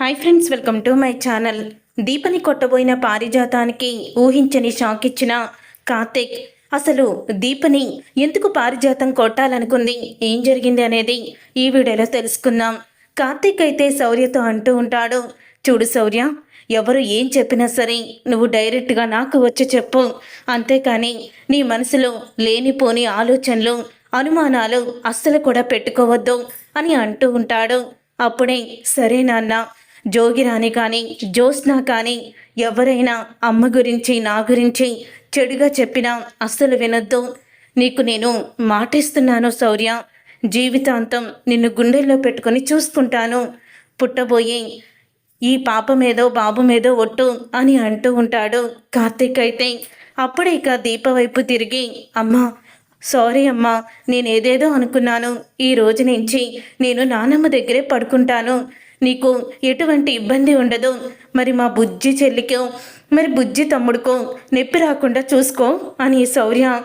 Hi friends welcome to my channel దీపని కొట్టబోయిన పారిజాతానికి ఊహించని షాక్ ఇచ్చిన కార్తిక్. అసలు దీపని ఎందుకు పారిజాతం కొట్టాలనుకుంది? ఏం జరిగింది అనేది ఈ వీడియోలో తెలుసుకుందాం. కార్తిక్ అయితే శౌర్యతో అంటూ ఉంటాడు. చూడు శౌర్య ఎవరు ఏం చెప్పినా సరే నువ్వు డైరెక్ట్గా నాకు వచ్చి చెప్పు. అంతేకాని నీ మనసులో లేనిపోని ఆలోచనలు అనుమానాలు అస్సలు కూడా పెట్టుకోవద్దు అని అంటూ ఉంటాడు. అప్పుడే సరే నాన్న జోగిరాని కానీ జ్యోత్స్న కానీ ఎవరైనా అమ్మ గురించి నా గురించి చెడుగా చెప్పినా అస్సలు వినొద్దు. నీకు నేను మాటిస్తున్నాను శౌర్య. జీవితాంతం నిన్ను గుండెల్లో పెట్టుకొని చూసుకుంటాను పుట్టబోయే ఈ పాప మీదో బాబు మీదో ఒట్టు అని అంటూ ఉంటాడు. కార్తీక్ అయితే అప్పుడే ఇక దీప వైపు తిరిగి అమ్మా సారీ అమ్మా నేను ఏదేదో అనుకున్నాను. ఈ రోజు నుంచి నేను నానమ్మ దగ్గరే పడుకుంటాను. నీకు ఎటువంటి ఇబ్బంది ఉండదు. మరి మా బుజ్జి చెల్లికో మరి బుజ్జి తమ్ముడుకో నొప్పి రాకుండా చూసుకో అని శౌర్య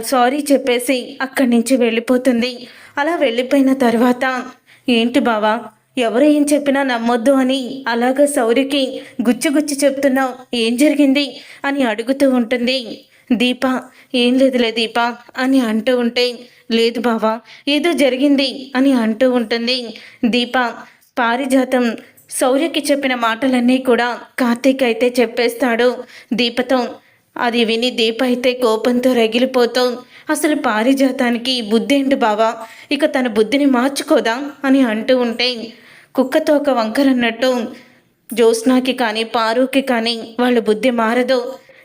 సారీ చెప్పేసి అక్కడి నుంచి వెళ్ళిపోతుంది. అలా వెళ్ళిపోయిన తర్వాత ఏంటి బావా ఎవరు ఏం చెప్పినా నమ్మొద్దు అని అలాగ శౌర్యకి గుచ్చి చెప్తున్నావు. ఏం జరిగింది? అని అడుగుతూ ఉంటుంది. దీప ఏం లేదులే దీప అని అంటూ ఉంటే లేదు బావా ఏదో జరిగింది అని అంటూ ఉంటుంది. దీప పారిజాతం. శౌర్యకి చెప్పిన మాటలన్నీ కూడా కార్తీక్ అయితే చెప్పేస్తాడు. దీపతో. అది విని దీప అయితే కోపంతో రగిలిపోతూ. అసలు పారిజాతానికి బుద్ధి ఏంటి బావా? ఇక తన బుద్ధిని మార్చుకోదా? అని అంటూ ఉంటే కుక్కతో ఒక వంకరన్నట్టు జ్యోత్స్నాకి కానీ పారుకి కానీ వాళ్ళ బుద్ధి మారదు.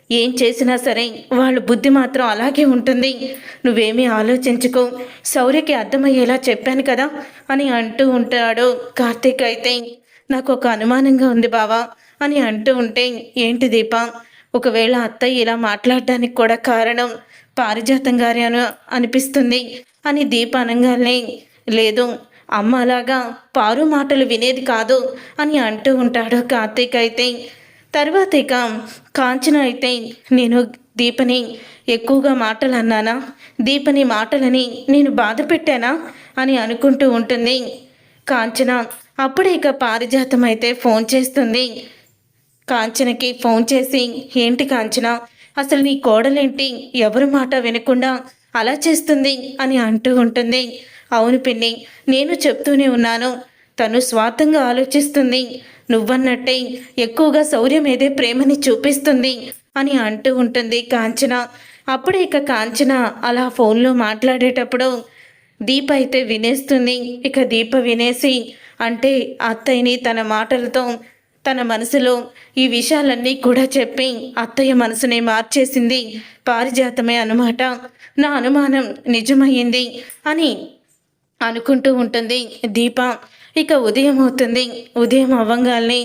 ఏం చేసినా సరే వాళ్ళ బుద్ధి మాత్రం అలాగే ఉంటుంది. నువ్వేమీ ఆలోచించుకో. శౌర్యకి అర్థమయ్యేలా చెప్పాను కదా అని అంటూ ఉంటాడు కార్తీక్ అయితే. నాకు ఒక అనుమానంగా ఉంది బావా అని అంటూ ఉంటే ఏంటి దీప? ఒకవేళ అత్తయ్య ఇలా మాట్లాడడానికి కూడా కారణం పారిజాతం గారి అను అనిపిస్తుంది అని దీప అనగానే లేదు అమ్మ అలాగా పారు మాటలు వినేది కాదు అని అంటూ ఉంటాడు కార్తీక్ అయితే. తర్వాత ఇక కాంచన అయితే నేను దీపని ఎక్కువగా మాటలు అన్నానా దీపని మాటలని నేను బాధ పెట్టానా? అని అనుకుంటూ ఉంటుంది. కాంచన అప్పుడే ఇక పారిజాతం అయితే ఫోన్ చేస్తుంది. కాంచనకి ఫోన్ చేసి ఏంటి కాంచన? అసలు నీ కోడలేంటి? ఎవరి మాట వినకుండా అలా చేస్తుంది? అని అంటూ ఉంటుంది. అవును పిన్ని నేను చెప్తూనే ఉన్నాను. తను స్వార్థంగా ఆలోచిస్తుంది. నువ్వన్నట్టే ఎక్కువగా శౌర్యం ఏదే ప్రేమని చూపిస్తుంది అని అంటూ ఉంటుంది కాంచన. అప్పుడే ఇక కాంచన అలా ఫోన్లో మాట్లాడేటప్పుడు దీప అయితే వినేస్తుంది. ఇక దీప వినేసి అంటే అత్తయ్యని తన మాటలతో తన మనసులో ఈ విషయాలన్నీ కూడా చెప్పి అత్తయ్య మనసుని మార్చేసింది. పారిజాతమే అనమాట నా అనుమానం నిజమయ్యింది అని అనుకుంటూ ఉంటుంది. దీప ఇక ఉదయం అవుతుంది. ఉదయం అవ్వంగాల్ని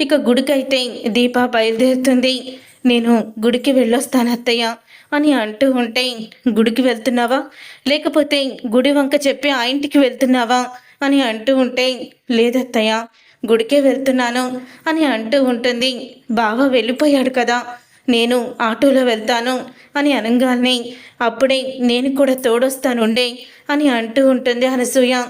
ఇక గుడికైతే దీప బయలుదేరుతుంది. నేను గుడికి వెళ్ళొస్తాను అత్తయ్య అని అంటూ ఉంటే గుడికి వెళ్తున్నావా? లేకపోతే గుడి వంక చెప్పి ఆ ఇంటికి వెళ్తున్నావా? అని అంటూ ఉంటే లేదత్తయ్య గుడికే వెళ్తున్నాను అని అంటూ ఉంటుంది. బావ వెళ్ళిపోయాడు కదా నేను ఆటోలో వెళ్తాను అని అనగానే అప్పుడే నేను కూడా తోడొస్తానుండే అని అంటూ ఉంటుంది అనసూయ.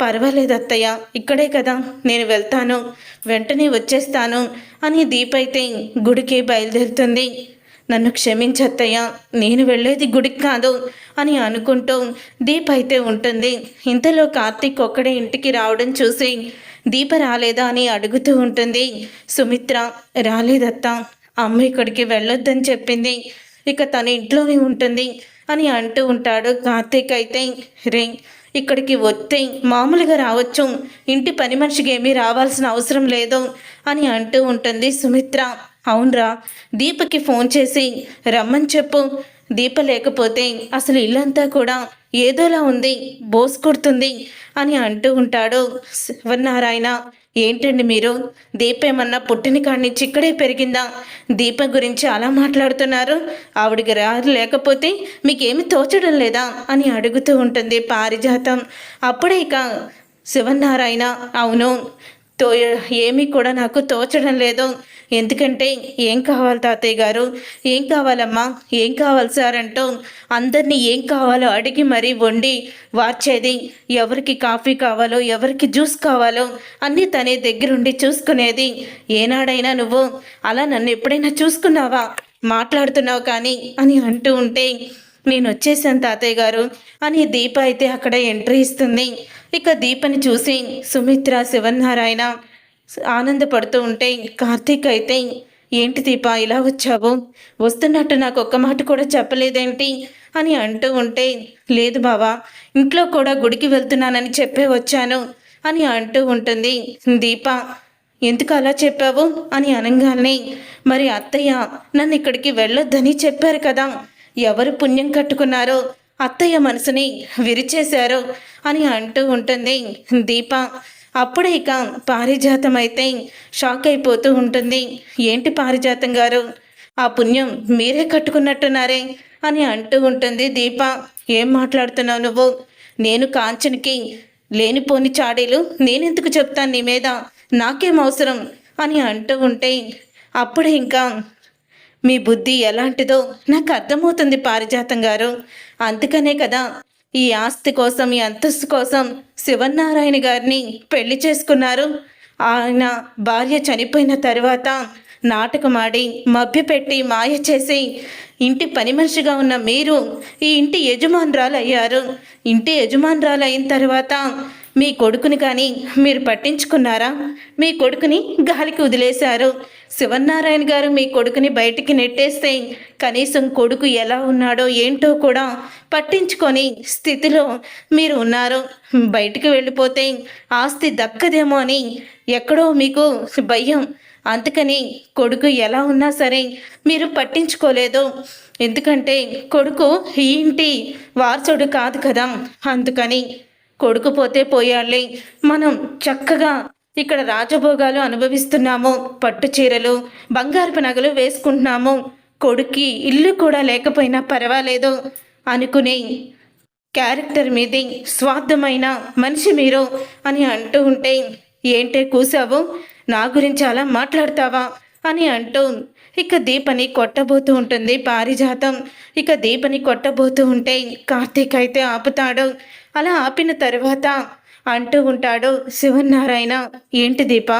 పర్వాలేదు అత్తయ్య ఇక్కడే కదా నేను వెళ్తాను వెంటనే వచ్చేస్తాను అని దీపైతే గుడికి బయలుదేరుతుంది. నన్ను క్షమించత్తయ్య నేను వెళ్ళేది గుడికి కాదు అని అనుకుంటూ దీప్ అయితే ఉంటుంది. ఇంతలో కార్తీక్ ఒక్కడే ఇంటికి రావడం చూసి దీప రాలేదా? అని అడుగుతూ ఉంటుంది. సుమిత్ర రాలేదత్త అమ్మ ఇక్కడికి వెళ్ళొద్దని చెప్పింది. ఇక తన ఇంట్లోనే ఉంటుంది అని అంటూ ఉంటాడు కార్తీక్ అయితే. రే ఇక్కడికి వస్తే మామూలుగా రావచ్చు. ఇంటి పని మనిషికి ఏమీ రావాల్సిన అవసరం లేదు అని అంటూ ఉంటుంది సుమిత్ర. అవునరా దీపకి ఫోన్ చేసి రమ్మని చెప్పు. దీప లేకపోతే అసలు ఇల్లంతా కూడా ఏదోలా ఉంది బోస్ కొడుతుంది అని అంటూ ఉంటాడు శివనారాయణ ఏంటండి మీరు? దీప ఏమన్నా పుట్టిన కాడి నుంచి ఇక్కడే పెరిగిందా? దీప గురించి అలా మాట్లాడుతున్నారు? ఆవిడికి రారు లేకపోతే మీకేమి తోచడం లేదా? అని అడుగుతూ ఉంటుంది పారిజాతం. అప్పుడే ఇక శివనారాయణ అవును తో ఏమీ కూడా నాకు తోచడం లేదు. ఎందుకంటే ఏం కావాలి తాతయ్య గారు? ఏం కావాలమ్మా? ఏం కావాలి సార్ అంటూ అందరినీ ఏం కావాలో అడిగి మరీ వండి వార్చేది. ఎవరికి కాఫీ కావాలో ఎవరికి జ్యూస్ కావాలో అన్నీ తనే దగ్గరుండి చూసుకునేది. ఏనాడైనా నువ్వు అలా నన్ను ఎప్పుడైనా చూసుకున్నావా? మాట్లాడుతున్నావు కానీ అని అంటూ ఉంటే నేను వచ్చేసాను తాతయ్య గారు. అని దీప అయితే అక్కడ ఎంట్రీ ఇస్తుంది. ఇక దీపని చూసి సుమిత్ర శివనారాయణ ఆనందపడుతూ ఉంటే కార్తీక్ అయితే ఏంటి దీప ఇలా వచ్చావు? వస్తున్నట్టు నాకు ఒక్క మాట కూడా చెప్పలేదేంటి? అని అంటూ ఉంటే లేదు బావా ఇంట్లో కూడా గుడికి వెళ్తున్నానని చెప్పే వచ్చాను అని అంటూ ఉంటుంది. దీప ఎందుకు అలా చెప్పావు? అని అనగానే మరి అత్తయ్య నన్ను ఇక్కడికి వెళ్ళొద్దని చెప్పారు కదా ఎవరు పుణ్యం కట్టుకున్నారో అత్తయ్య మనసుని విరిచేశారో అని అంటూ ఉంటుంది దీప. అప్పుడే ఇక పారిజాతం అయితే షాక్ అయిపోతూ ఉంటుంది. ఏంటి పారిజాతం గారు? ఆ పుణ్యం మీరే కట్టుకున్నట్టున్నారే అని అంటూ ఉంటుంది దీప. ఏం మాట్లాడుతున్నావు నువ్వు? నేను కాంచనికి లేనిపోని చాడీలు నేనెందుకు చెప్తాను నీ మీద? నాకేం అవసరం? అని అంటూ ఉంటే అప్పుడే ఇంకా మీ బుద్ధి ఎలాంటిదో నాకు అర్థమవుతుంది పారిజాతం గారు. అందుకనే కదా ఈ ఆస్తి కోసం ఈ అంతస్తు కోసం శివనారాయణ గారిని పెళ్ళి చేసుకున్నారు. ఆయన భార్య చనిపోయిన తర్వాత నాటకమాడి మభ్యపెట్టి మాయ చేసి ఇంటి పని మనిషిగా ఉన్న మీరు ఈ ఇంటి యజమానురాలు అయ్యారు ఇంటి యజమానురాలు అయిన తర్వాత మీ కొడుకుని కానీ మీరు పట్టించుకున్నారా? మీ కొడుకుని గాలికి వదిలేశారు. శివనారాయణ గారు మీ కొడుకుని బయటికి నెట్టేస్తే కనీసం కొడుకు ఎలా ఉన్నాడో ఏంటో కూడా పట్టించుకొని స్థితిలో మీరు ఉన్నారు. బయటికి వెళ్ళిపోతే ఆస్తి దక్కదేమో అని ఎక్కడో మీకు భయం. అందుకని కొడుకు ఎలా ఉన్నా సరే మీరు పట్టించుకోలేదు. ఎందుకంటే కొడుకు ఈ ఇంటి వారసుడు కాదు కదా. అందుకని కొడుకు పోతే మనం చక్కగా ఇక్కడ రాజభోగాలు అనుభవిస్తున్నాము. పట్టు చీరలు బంగారపు నగలు వేసుకుంటున్నాము. కొడుక్కి ఇల్లు కూడా లేకపోయినా పర్వాలేదు. అనుకునే క్యారెక్టర్ మీది స్వార్థమైన మనిషి మీరు అని అంటూ ఉంటే ఏంటే కూసావు? నా గురించి అలా మాట్లాడతావా? అని అంటూ ఇక దీపని కొట్టబోతూ ఉంటుంది పారిజాతం. ఇక దీపని కొట్టబోతూ ఉంటే కార్తీక్ అయితే ఆపుతాడు. అలా ఆపిన తర్వాత అంటూ ఉంటాడు శివనారాయణ ఏంటి దీప?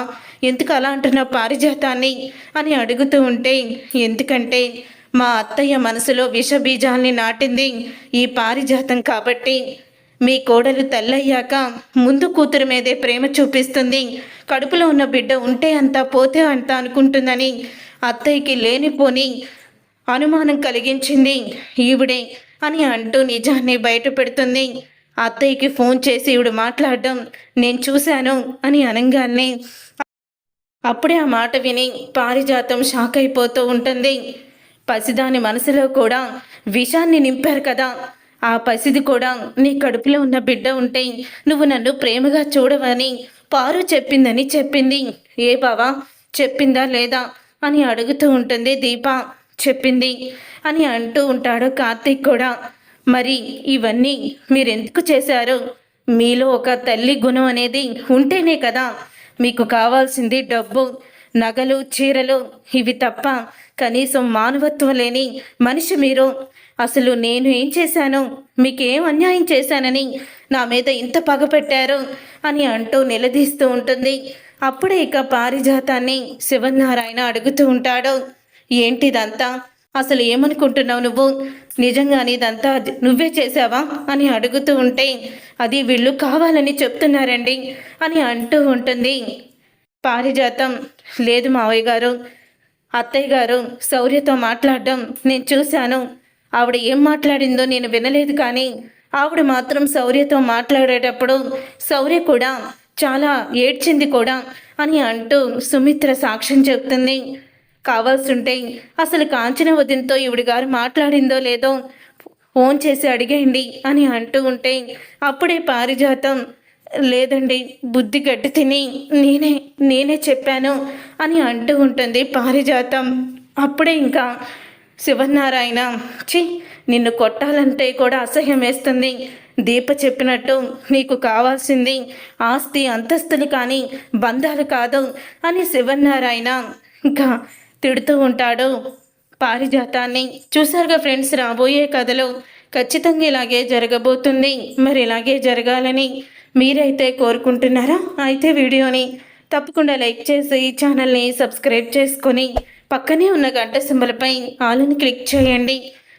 ఎందుకు అలా అంటున్నావు పారిజాతాన్ని? అని అడుగుతూ ఉంటే ఎందుకంటే మా అత్తయ్య మనసులో విషబీజాల్ని నాటింది ఈ పారిజాతం కాబట్టి మీ కోడలు తల్లయ్యాక ముందు కూతురు మీదే ప్రేమ చూపిస్తుంది. కడుపులో ఉన్న బిడ్డ ఉంటే అంతా పోతే అంత అనుకుంటుందని అత్తయ్యకి లేనిపోని అనుమానం కలిగించింది. ఈవిడే అని అంటూ నిజాన్ని బయట పెడుతుంది. అత్తయ్యకి ఫోన్ చేసి ఈవిడ మాట్లాడడం నేను చూశాను అని అనగానే అప్పుడే ఆ మాట విని పారిజాతం షాక్ అయిపోతూ ఉంటుంది. పసిదాని మనసులో కూడా విషాన్ని నింపారు కదా. ఆ పసిది కూడా నీ కడుపులో ఉన్న బిడ్డ ఉంటే నువ్వు నన్ను ప్రేమగా చూడవని పారు చెప్పిందని చెప్పింది. ఏ బావా చెప్పిందా లేదా? అని అడుగుతూ ఉంటుంది. దీప చెప్పింది అని అంటూ ఉంటాడు కార్తీక్ కూడా. మరి ఇవన్నీ మీరెందుకు చేశారు? మీలో ఒక తల్లి గుణం అనేది ఉంటేనే కదా మీకు కావాల్సింది డబ్బు నగలు చీరలు. ఇవి తప్ప కనీసం మానవత్వం లేని మనిషి మీరు. అసలు నేను ఏం చేశాను? మీకేం అన్యాయం చేశానని నా మీద ఇంత పగ పెట్టారు? అని అంటూ నిలదీస్తూ ఉంటుంది. అప్పుడే ఇక పారిజాతాన్ని శివనారాయణ అడుగుతూ ఉంటాడు. ఏంటిదంతా అసలు ఏమనుకుంటున్నావు నువ్వు? నిజంగానే ఇదంతా నువ్వే చేసావా అని అడుగుతూ ఉంటే అది వీళ్ళు కావాలని చెప్తున్నారండి అని అంటూ ఉంటుంది. పారిజాతం లేదు మావయ్య గారు అత్తయ్య గారు శౌర్యతో మాట్లాడడం నేను చూశాను. ఆవిడ ఏం మాట్లాడిందో నేను వినలేదు కానీ ఆవిడ మాత్రం శౌర్యతో మాట్లాడేటప్పుడు శౌర్య కూడా చాలా ఏడ్చింది కూడా అని అంటూ సుమిత్ర సాక్ష్యం చెప్తుంది కావాల్సుంటే అసలు కాంచన వదినతో ఈవిడ గారు మాట్లాడిందో లేదో ఫోన్ చేసి అడిగేయండి అని అంటూ ఉంటే అప్పుడే పారిజాతం లేదండి బుద్ధి గట్టి తిని నేనే నేనే చెప్పాను అని అంటూ ఉంటుంది పారిజాతం. అప్పుడే ఇంకా శివనారాయణ చి నిన్ను కొట్టాలంటే కూడా అసహ్యం వేస్తుంది. దీప చెప్పినట్టు నీకు కావాల్సింది ఆస్తి అంతస్తులు కానీ బంధాలు కాదు అని శివనారాయణ ఇంకా తిడుతూ ఉంటాడు. పారిజాతాన్ని చూసారుగా ఫ్రెండ్స్ రాబోయే కథలో ఖచ్చితంగా ఇలాగే జరగబోతుంది. మరి ఇలాగే జరగాలని మీరైతే కోరుకుంటున్నారా? అయితే వీడియోని తప్పకుండా లైక్ చేసి ఛానల్ని సబ్స్క్రైబ్ చేసుకొని పక్కనే ఉన్న గంట సింబలపై ఆల్ని క్లిక్ చేయండి.